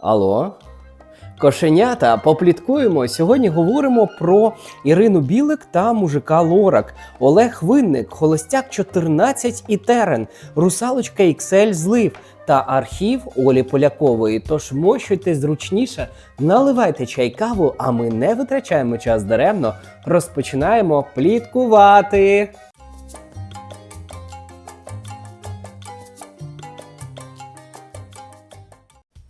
Алло? Кошенята, попліткуємо. Сьогодні говоримо про Ірину Білик та мужика Лорак, Олег Винник, Холостяк 14 і Терен, Русалочка XL Злив та архів Олі Полякової. Тож мощуйте зручніше, наливайте чай каву, а ми не витрачаємо час даремно. Розпочинаємо пліткувати.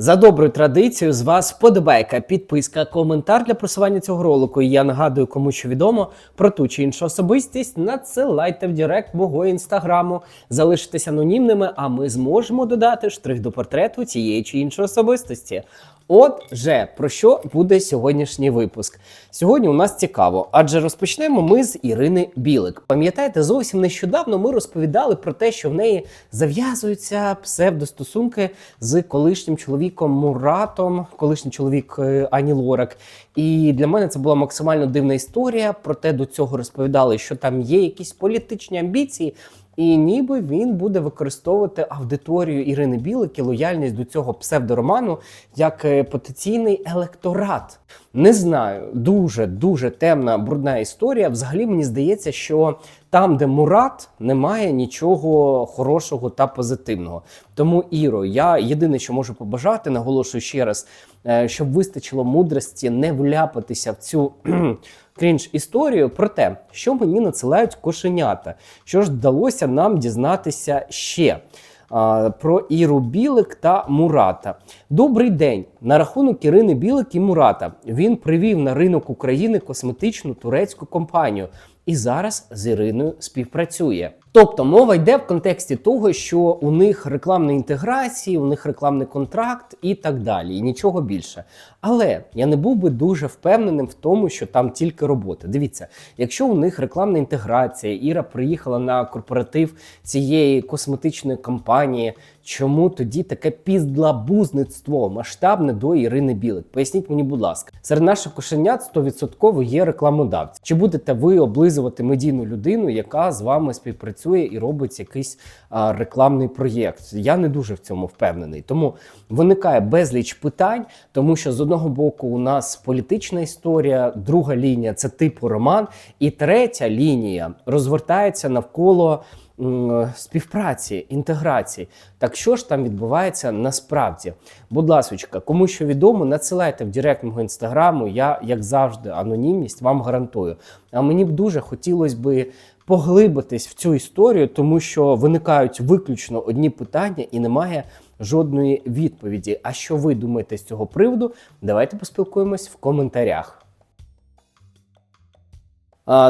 За доброю традицію з вас вподобайка, підписка, коментар для просування цього ролику. І я нагадую, кому що відомо про ту чи іншу особистість. Надсилайте в Директ мого інстаграму, залишитесь анонімними, а ми зможемо додати штрих до портрету цієї чи іншої особистості. Отже, про що буде сьогоднішній випуск? Сьогодні у нас цікаво, адже розпочнемо ми з Ірини Білик. Пам'ятаєте, зовсім нещодавно ми розповідали про те, що в неї зав'язуються псевдостосунки з колишнім чоловіком Муратом, колишній чоловік е, Ані Лорак. І для мене це була максимально дивна історія. Проте до цього розповідали, що там є якісь політичні амбіції. І ніби він буде використовувати аудиторію Ірини Білик і лояльність до цього псевдороману як е, потенційний електорат. Не знаю, дуже дуже темна брудна історія. Взагалі мені здається, що там, де Мурат, немає нічого хорошого та позитивного. Тому Іро, я єдине, що можу побажати, наголошую ще раз, е, щоб вистачило мудрості не вляпатися в цю крінж історію про те, що мені надсилають кошенята, що ж вдалося нам дізнатися ще. Про Іру Білик та Мурата. Добрий день. На рахунок Ірини Білик і Мурата він привів на ринок України косметичну турецьку компанію і зараз з Іриною співпрацює. Тобто мова йде в контексті того, що у них рекламна інтеграція, у них рекламний контракт і так далі, і нічого більше. Але я не був би дуже впевненим в тому, що там тільки робота. Дивіться, якщо у них рекламна інтеграція, Іра приїхала на корпоратив цієї косметичної компанії. Чому тоді таке піздлабузництво масштабне до Ірини Білик? Поясніть мені, будь ласка, серед наших кошенят 100% є рекламодавці. Чи будете ви облизувати медійну людину, яка з вами співпрацює і робить якийсь а, рекламний проєкт? Я не дуже в цьому впевнений. Тому виникає безліч питань, тому що з одного боку у нас політична історія, друга лінія це типу роман, і третя лінія розгортається навколо співпраці, інтеграції. Так що ж там відбувається насправді? Будь ласочка, кому що відомо, надсилайте в директ мого інстаграму. Я, як завжди, анонімність вам гарантую. А мені б дуже хотілося би поглибитись в цю історію, тому що виникають виключно одні питання і немає жодної відповіді. А що ви думаєте з цього приводу? Давайте поспілкуємось в коментарях.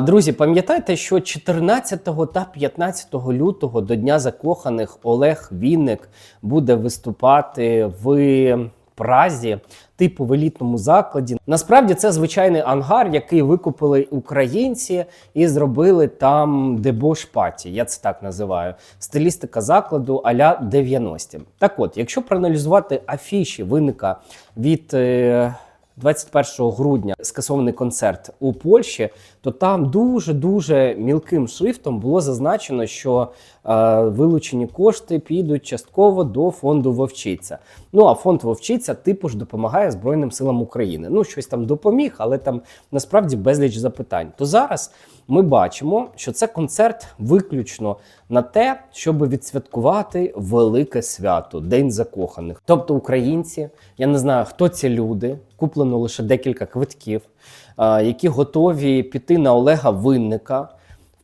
Друзі, пам'ятайте, що 14 та 15 лютого до Дня закоханих Олег Вінник буде виступати в Празі, типу в елітному закладі. Насправді це звичайний ангар, який викупили українці і зробили там дебош паті. Я це так називаю. Стилістика закладу аля 90-ті. Так от, якщо проаналізувати афіші виника від. Е 21 грудня скасований концерт у Польщі, то там дуже дуже мілким шрифтом було зазначено, що е, вилучені кошти підуть частково до фонду Вовчиця. Ну а фонд Вовчиця типу ж допомагає Збройним силам України. Ну щось там допоміг, але там насправді безліч запитань. То зараз ми бачимо, що це концерт виключно на те, щоб відсвяткувати велике свято День закоханих. Тобто українці, я не знаю, хто ці люди, куплено лише декілька квитків, які готові піти на Олега Винника.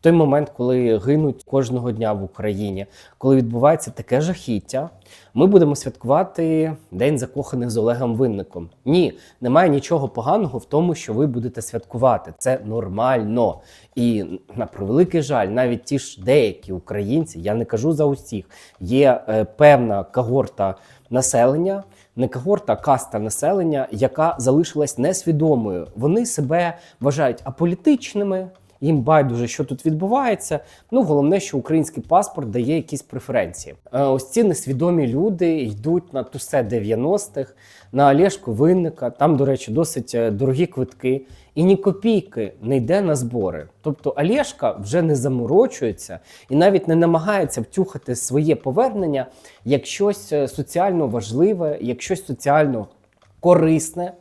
Той момент, коли гинуть кожного дня в Україні, коли відбувається таке жахіття, ми будемо святкувати День закоханих з Олегом Винником. Ні, немає нічого поганого в тому, що ви будете святкувати. Це нормально. І на превеликий жаль, навіть ті ж деякі українці, я не кажу за усіх, є е, певна когорта населення. Не когорта, а каста населення, яка залишилась несвідомою. Вони себе вважають аполітичними, їм байдуже, що тут відбувається. Ну, головне, що український паспорт дає якісь преференції. Е, Ось ці несвідомі люди йдуть на тусе 90-х, на Олешку Винника. Там, до речі, досить е, дорогі квитки. І ні копійки не йде на збори. Тобто Олешка вже не заморочується і навіть не намагається втюхати своє повернення як щось е, соціально важливе, як щось соціально корисне,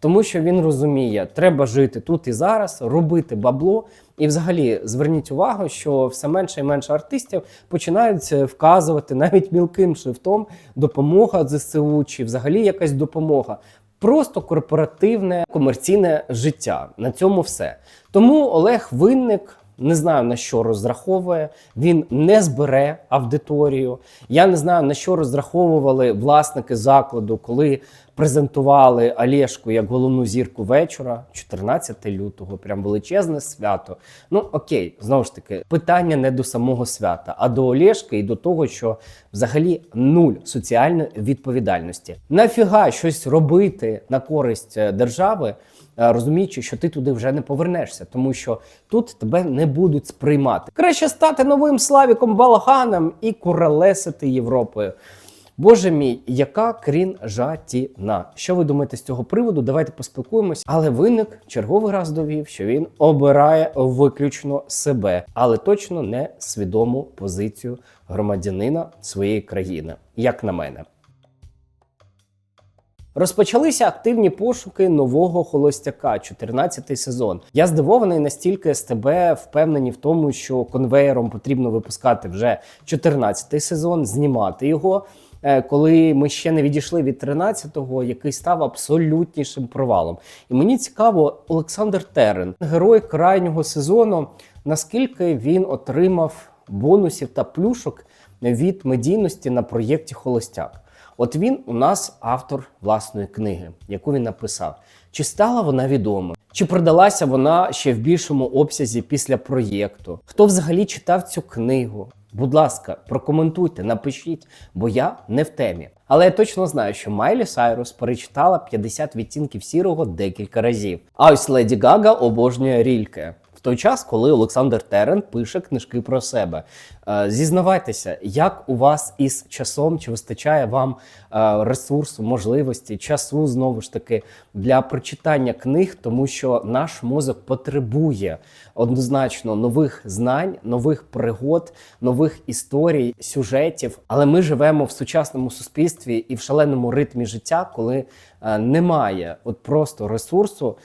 тому що він розуміє, треба жити тут і зараз, робити бабло. І, взагалі, зверніть увагу, що все менше і менше артистів починають е, вказувати навіть мілким шрифтом допомога ЗСУ чи взагалі якась допомога. Просто корпоративне комерційне життя. На цьому все. Тому Олег Винник. Не знаю на що розраховує. Він не збере аудиторію. Я не знаю на що розраховували власники закладу, коли презентували Олешку як головну зірку вечора, 14 лютого, прям величезне свято. Ну окей, знову ж таки, питання не до самого свята, а до Олешки і до того, що взагалі нуль соціальної відповідальності. Нафіга щось робити на користь е, держави. е, Розуміючи, що ти туди вже не повернешся, тому що тут тебе не будуть сприймати. Краще стати новим Славіком Балаганом і куралесити Європою. Боже мій, яка крінжатіна. Що ви думаєте з цього приводу? Давайте поспілкуємось. Але виник черговий раз довів, що він обирає виключно себе, але точно не свідому позицію громадянина своєї країни, як на мене. Розпочалися активні пошуки нового холостяка, 14-й сезон. Я здивований настільки СТБ впевнені в тому, що конвеєром потрібно випускати вже 14-й сезон, знімати його. Е, Коли ми ще не відійшли від 13-го, який став абсолютнішим провалом. І мені цікаво, Олександр Терен, герой крайнього сезону, наскільки він отримав бонусів та плюшок від медійності на проєкті Холостяк. От він у нас автор власної книги, яку він написав. Чи стала вона відома? Чи продалася вона ще в більшому обсязі після проєкту? Хто взагалі читав цю книгу? Будь ласка, прокоментуйте, напишіть, бо я не в темі. Але я точно знаю, що Майлі Сайрус перечитала 50 відтінків сірого декілька разів. А ось Леді Гага обожнює рільке. Той час, коли Олександр Терен пише книжки про себе. Е, Зізнавайтеся, як у вас із часом чи вистачає вам е, ресурсу, можливості, часу знову ж таки для прочитання книг, тому що наш мозок потребує однозначно нових знань, нових пригод, нових історій, сюжетів. Але ми живемо в сучасному суспільстві і в шаленому ритмі життя, коли е, немає от просто ресурсу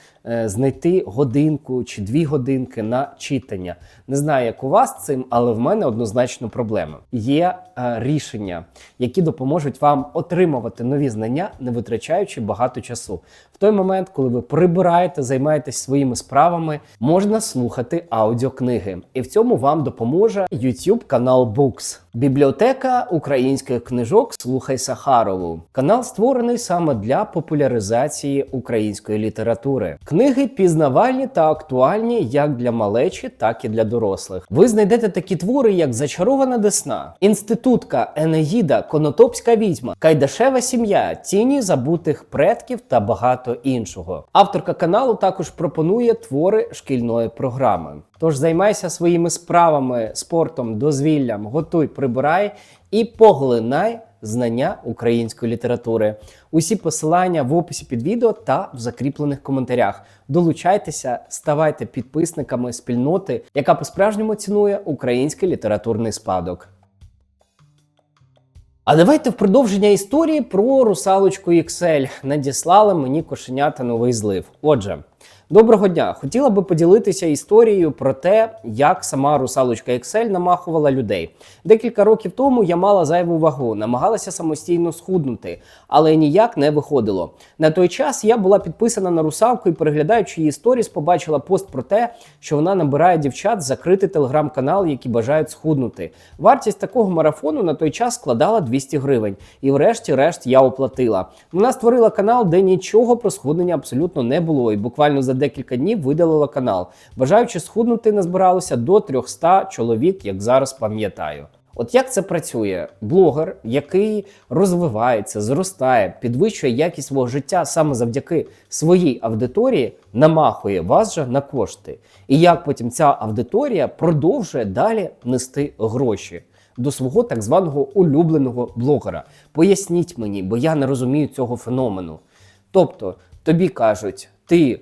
знайти годинку чи дві годинки на читання. Не знаю, як у вас цим, але в мене однозначно проблема. Є е, рішення, які допоможуть вам отримувати нові знання, не витрачаючи багато часу. В той момент, коли ви прибираєте, займаєтесь своїми справами, можна слухати аудіокниги. І в цьому вам допоможе YouTube канал Books. Бібліотека українських книжок Слухай Сахарову. Канал створений саме для популяризації української літератури. Книги пізнавальні та актуальні як для малечі, так і для дорослих. Ви знайдете такі твори, як Зачарована Десна, Інститутка, Енеїда, Конотопська відьма, Кайдашева сім'я, Тіні забутих предків та багато іншого. Авторка каналу також пропонує твори шкільної програми. Тож займайся своїми справами, спортом, дозвіллям, готуй, прибирай і поглинай знання української літератури. Усі посилання в описі під відео та в закріплених коментарях. Долучайтеся, ставайте підписниками спільноти, яка по-справжньому цінує український літературний спадок. А давайте в продовження історії про русалочку XL надіслали мені кошенята новий злив. Отже, доброго дня! Хотіла би поділитися історією про те, як сама русалочка XL намахувала людей. Декілька років тому я мала зайву вагу, намагалася самостійно схуднути, але ніяк не виходило. На той час я була підписана на русалку і, переглядаючи її сторіс, побачила пост про те, що вона набирає дівчат закрити телеграм-канал, які бажають схуднути. Вартість такого марафону на той час складала 200 гривень. І врешті-решт я оплатила. Вона створила канал, де нічого про схуднення абсолютно не було, і буквально за декілька днів видалила канал. Бажаючи схуднути, назбиралося до 300 чоловік, як зараз пам'ятаю. От як це працює? Блогер, який розвивається, зростає, підвищує якість свого життя саме завдяки своїй аудиторії, намахує вас же на кошти. І як потім ця аудиторія продовжує далі нести гроші до свого так званого улюбленого блогера? Поясніть мені, бо я не розумію цього феномену. Тобто тобі кажуть, ти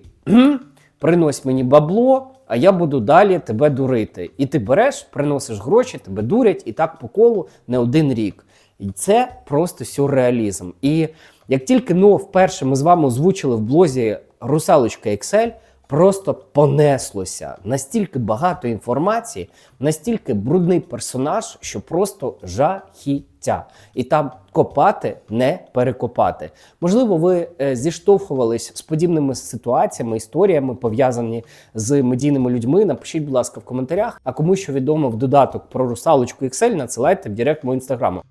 принось мені бабло, а я буду далі тебе дурити. І ти береш, приносиш гроші, тебе дурять, і так по колу не один рік. І це просто сюрреалізм. І Як тільки ну вперше ми з вами озвучили в блозі Русалочка Excel, просто понеслося настільки багато інформації, настільки брудний персонаж, що просто жахіття. І там копати не перекопати. Можливо, ви е, зіштовхувались з подібними ситуаціями, історіями пов'язані з медійними людьми. Напишіть, будь ласка, в коментарях. А кому що відомо в додаток про русалочку Excel, надсилайте в директ мого інстаграму.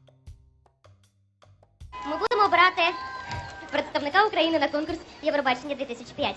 Ми будемо обирати представника України на конкурс Євробачення 2005.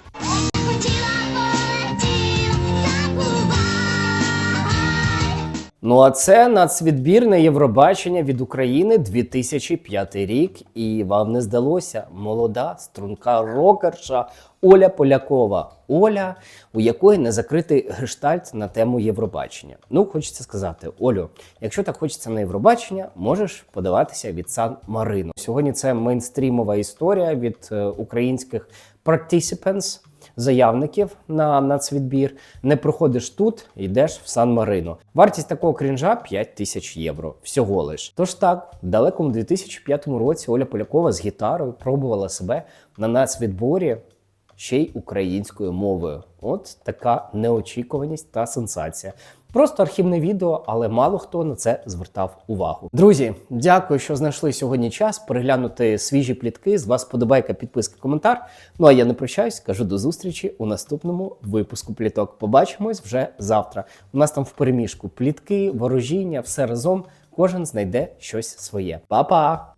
Ну а це нацвідбірне Євробачення від України 2005 рік. І вам не здалося молода струнка рокерша Оля Полякова. Оля, у якої не закритий гештальт на тему Євробачення. Ну, хочеться сказати, Олю, якщо так хочеться на Євробачення, можеш подаватися від Сан Марино. Сьогодні це мейнстрімова історія від е, українських participants, заявників на нацвідбір. Не проходиш тут, йдеш в Сан Марино. Вартість такого крінжа 5 тисяч євро. Всього лиш. Тож так, в далекому 2005 році Оля Полякова з гітарою пробувала себе на нацвідборі ще й українською мовою. От така неочікуваність та сенсація. Просто архівне відео, але мало хто на це звертав увагу. Друзі, дякую, що знайшли сьогодні час переглянути свіжі плітки. З вас подобайка, підписка, коментар. Ну а я не прощаюсь, кажу до зустрічі у наступному випуску пліток. Побачимось вже завтра. У нас там в переміжку плітки, ворожіння, все разом. Кожен знайде щось своє. Па-па!